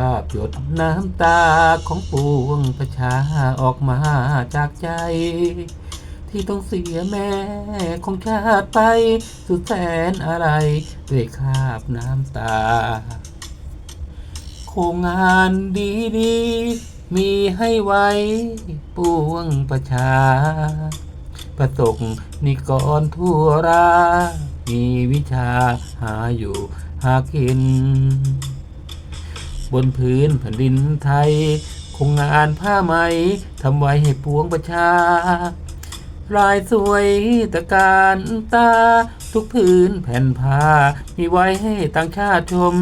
าพหยดน้ำตาของปวงประชาออกมาจากใจ ที่ต้องเสียแม่ของชาติไป สุดแสนอะไรด้วยคาบน้ำตา โครงงานดีๆ มีให้ไว้ปวงประชา ประสกนิกรทั่วรา มีวิชาหาอยู่หากิน บนพื้นแผ่นดินไทย คงงานผ้าไหมทำไว้ให้ปวงประชา ลายสวยตะการตา ทุกพื้นแผ่นผ้า มีไว้ให้ต่างชาติชม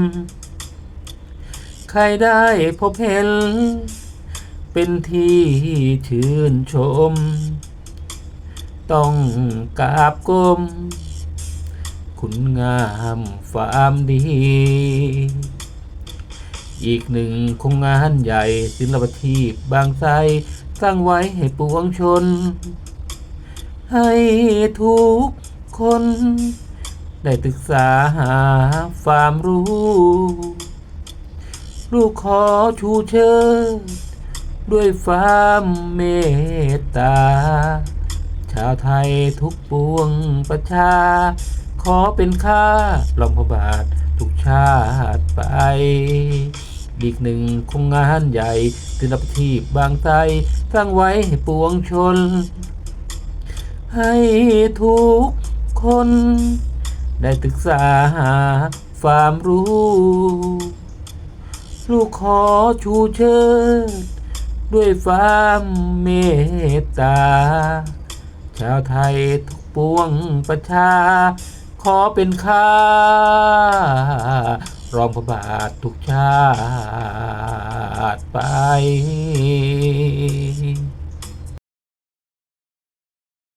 ใครได้พบเห็น เป็นที่ชื่นชม ต้องกราบก้มคุณงามฟามดี อีกหนึ่งโครงงานใหญ่ศิลปทีบางไทรสร้างไว้ให้ปวงชน ให้ทุกคน ได้ศึกษาหาความรู้ ลูกขอชูเชิญด้วยความเมตตา ชาวไทยทุกปวงประชา ขอเป็นข้ารองพระบาททุกชาติไป อีกหนึ่งโครงงานใหญ่ศิลปทีพบางไทรสร้างไว้ให้ปวงชน ให้ทุกคน ได้ศึกษาหาความรู้ ลูกขอชูเชิด ด้วยความเมตตา ชาวไทยทุกปวงประชา ขอเป็นข้า รองพระบาททุกชาติไป